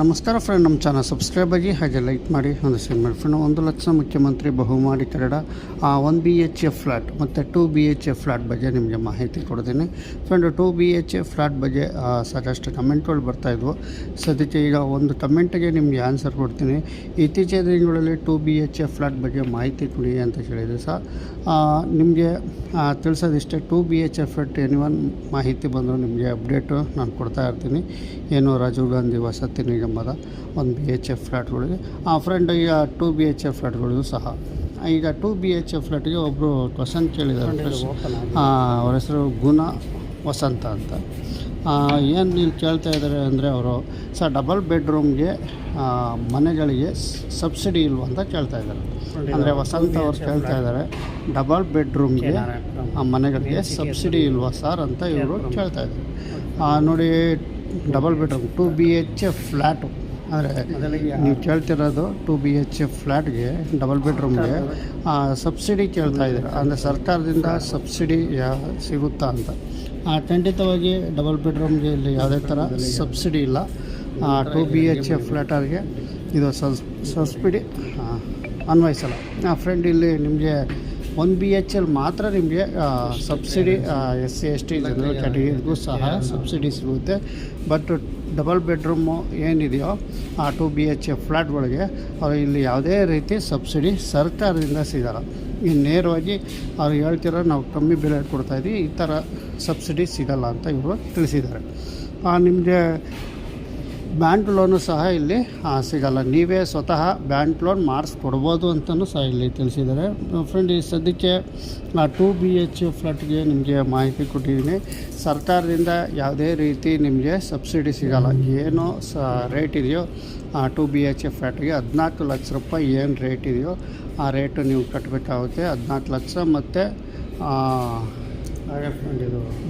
ನಮಸ್ಕಾರ ಫ್ರೆಂಡ್ ನಮ್ಮ channel subscribe ಆಗಿ ಹಾಗೆ ಲೈಕ್ ಮಾಡಿ. ಒಂದು ಶೇರ್ ಮಾಡಿ ಫ್ರೆಂಡ್ ಒಂದು ಲಕ್ಷ ಮುಖ್ಯಮಂತ್ರಿ ಬಹುಮಾಡಿ Karada one B H F flat ಮತ್ತು two B H F flat ಬಗ್ಗೆ ನಿಮಗೆ ಮಾಹಿತಿ ಕೊಡ್ತೀನಿ. Friend two B H F flat ಬಗ್ಗೆ ಸಾಕಷ್ಟು ಕಮೆಂಟ್ಗಳು ಬರ್ತಾಯಿದ್ವು ಸದ್ಯಕ್ಕೆ ಈಗ ಒಂದು ಕಮೆಂಟಿಗೆ ನಿಮಗೆ ಆನ್ಸರ್ ಕೊಡ್ತೀನಿ. ಇತ್ತೀಚಿನ ದಿನಗಳಲ್ಲಿ two B H F flat ಬಗ್ಗೆ ಮಾಹಿತಿ ಕೊಡಿ ಅಂತ ಕೇಳಿದರೆ ಸಹ ನಿಮಗೆ ತಿಳಿಸೋದಿಷ್ಟೇ two B H F flat anyone ಮಾಹಿತಿ ಬಂದರೂ ನಿಮಗೆ ಅಪ್ಡೇಟು ನಾನು ಕೊಡ್ತಾ ಇರ್ತೀನಿ. ಏನು ರಾಜೀವ್ ಗಾಂಧಿ ವಸತಿ ನಿಗಮದ ಒಂದು ಬಿ ಎಚ್ ಎಫ್ ಫ್ಲ್ಯಾಟ್ಗಳಿಗೆ ಆ ಫ್ರೆಂಡ್ ಈಗ ಟು ಬಿ ಎಚ್ ಎಫ್ ಫ್ಲ್ಯಾಟ್ಗಳಿಗೂ ಸಹ. ಈಗ ಟು ಬಿ ಎಚ್ ಎಫ್ ಫ್ಲ್ಯಾಟ್ಗೆ ಒಬ್ಬರು ಕ್ವಶನ್ ಕೇಳಿದ್ದಾರೆ ಅವ್ರ ಹೆಸರು ಗುಣ ವಸಂತ ಅಂತ. ಏನು ನೀವು ಕೇಳ್ತಾ ಇದ್ದಾರೆ ಅಂದರೆ ಅವರು ಸರ್ ಡಬಲ್ ಬೆಡ್ರೂಮ್ಗೆ ಮನೆಗಳಿಗೆ ಸಬ್ಸಿಡಿ ಇಲ್ವ ಅಂತ ಕೇಳ್ತಾ ಇದ್ದಾರೆ. ಅಂದರೆ ವಸಂತ ಅವರು ಕೇಳ್ತಾ ಇದ್ದಾರೆ ಡಬಲ್ ಬೆಡ್ರೂಮ್ಗೆ ಆ ಮನೆಗಳಿಗೆ ಸಬ್ಸಿಡಿ ಇಲ್ವಾ ಸರ್ ಅಂತ ಇವರು ಕೇಳ್ತಾ ಇದ್ದಾರೆ. ನೋಡಿ double bedroom two B H A flat ಅಂದರೆ ನೀವು ಕೇಳ್ತಿರೋದು ಟು ಬಿ ಎಚ್ ಎ ಫ್ಲ್ಯಾಟ್ಗೆ ಡಬಲ್ ಬೆಡ್ರೂಮ್ಗೆ. ಸಬ್ಸಿಡಿ ಕೇಳ್ತಾ ಇದ್ದಾರೆ. ಅಂದರೆ ಸರ್ಕಾರದಿಂದ ಸಬ್ಸಿಡಿ ಯಾ ಸಿಗುತ್ತಾ ಅಂತ. ಆ, ಖಂಡಿತವಾಗಿ ಡಬಲ್ ಬೆಡ್ರೂಮ್ಗೆ ಇಲ್ಲಿ ಯಾವುದೇ ಥರ ಸಬ್ಸಿಡಿ ಇಲ್ಲ. ಟು ಬಿ ಎಚ್ ಎ ಫ್ಲ್ಯಾಟರ್ಗೆ ಇದು ಸಬ್ಸ್ ಸಬ್ಸಿಡಿ ಅನ್ವಯಿಸಲ್ಲ. ಫ್ರೆಂಡ್ ಇಲ್ಲಿ ನಿಮಗೆ ಒನ್ ಬಿ ಎಚ್ ಎಲ್ ಮಾತ್ರ ನಿಮಗೆ subsidy S C, S T general ಕ್ಯಾಟಗರಿಗೂ ಸಹ ಸಬ್ಸಿಡಿ ಸಿಗುತ್ತೆ. ಬಟ್ ಡಬಲ್ ಬೆಡ್ರೂಮು ಏನಿದೆಯೋ, ಆ ಟು ಬಿ ಎಚ್ ಎಫ್ ಫ್ಲ್ಯಾಟ್ಗಳಿಗೆ ಅವ್ರು ಇಲ್ಲಿ ಯಾವುದೇ ರೀತಿ ಸಬ್ಸಿಡಿ ಸರ್ಕಾರದಿಂದ ಸಿಗಲ್ಲ. ಇನ್ನು ನೇರವಾಗಿ ಅವ್ರು ಹೇಳ್ತಿರೋ ನಾವು ಕಮ್ಮಿ ಬೆಲೆ ಕೊಡ್ತಾಯಿದ್ವಿ ಈ ಥರ ಸಬ್ಸಿಡಿ ಸಿಗಲ್ಲ ಅಂತ ಇವರು ತಿಳಿಸಿದ್ದಾರೆ. ನಿಮಗೆ ಬ್ಯಾಂಕ್ ಲೋನು ಸಹ ಇಲ್ಲಿ ಆ, ಸಿಗಲ್ಲ. ನೀವೇ ಸ್ವತಃ ಬ್ಯಾಂಕ್ ಲೋನ್ ಮಾಡಿಸ್ಕೊಡ್ಬೋದು ಅಂತಲೂ ಸಹ ಇಲ್ಲಿ ತಿಳಿಸಿದ್ದಾರೆ. ಫ್ರೆಂಡ್ ಈ ಸದ್ಯಕ್ಕೆ ಟೂ ಬಿ ಎಚ್ ಫ್ಲಟ್ಗೆ ನಿಮಗೆ ಮಾಹಿತಿ ಕೊಟ್ಟಿದ್ದೀನಿ. ಸರ್ಕಾರದಿಂದ ಯಾವುದೇ ರೀತಿ ನಿಮಗೆ ಸಬ್ಸಿಡಿ ಸಿಗಲ್ಲ. ಏನು ಸ ರೇಟ್ ಇದೆಯೋ ಟು ಬಿ ಎಚ್ ಎಫ್ ಫ್ಲ್ಯಾಟ್ಗೆ ಹದಿನಾಲ್ಕು ಲಕ್ಷ ರೂಪಾಯಿ ಏನು ರೇಟ್ ಇದೆಯೋ ಆ ರೇಟು ನೀವು ಕಟ್ಟಬೇಕಾಗುತ್ತೆ ಹದಿನಾಲ್ಕು ಲಕ್ಷ ಮತ್ತು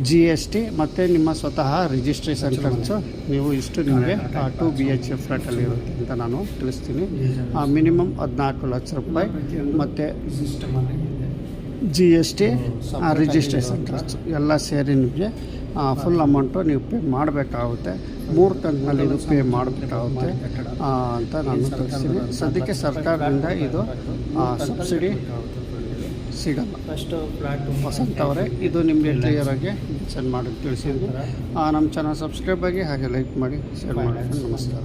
ಜಿ ಎಸ್ ಟಿ ಮತ್ತು ನಿಮ್ಮ ಸ್ವತಃ ರಿಜಿಸ್ಟ್ರೇಷನ್ ಖರ್ಚು ನೀವು ಇಷ್ಟು ನಿಮಗೆ ಟು ಬಿ ಎಚ್ ಎಫ್ ಫ್ಲಾಟಲ್ಲಿ ಇರುತ್ತೆ ಅಂತ ನಾನು ತಿಳಿಸ್ತೀನಿ. ಮಿನಿಮಮ್ ಹದಿನಾಲ್ಕು ಲಕ್ಷ ರೂಪಾಯಿ ಮತ್ತು ಜಿ ಎಸ್ ಟಿ ರಿಜಿಸ್ಟ್ರೇಷನ್ ಖರ್ಚು ಎಲ್ಲ ಸೇರಿ ನಿಮಗೆ ಫುಲ್ ಅಮೌಂಟು ನೀವು ಪೇ ಮಾಡಬೇಕಾಗುತ್ತೆ. ಮೂರು ಕಂತಿನಲ್ಲಿ ಇದು ಪೇ ಮಾಡಬೇಕಾಗುತ್ತೆ ಅಂತ ನಾನು ತಿಳಿಸ್ತೀನಿ. ಸದ್ಯಕ್ಕೆ ಸರ್ಕಾರದಿಂದ ಇದು ಸಬ್ಸಿಡಿ ಸಿಗಲ್ಲ. ಫಸ್ಟು ಫ್ಲಾಟ್ ವಸಂತ ಅವರೇ ಇದು ನಿಮಗೆ ಕ್ಲಿಯರ್ ಆಗಿ ಸೆಂಡ್ ಮಾಡಿ ಆ ನಮ್ಮ ಚಾನಲ್ ಸಬ್ಸ್ಕ್ರೈಬ್ ಆಗಿ ಹಾಗೆ ಲೈಕ್ ಮಾಡಿ ಶೇರ್ ಮಾಡಿ. ನಮಸ್ಕಾರ.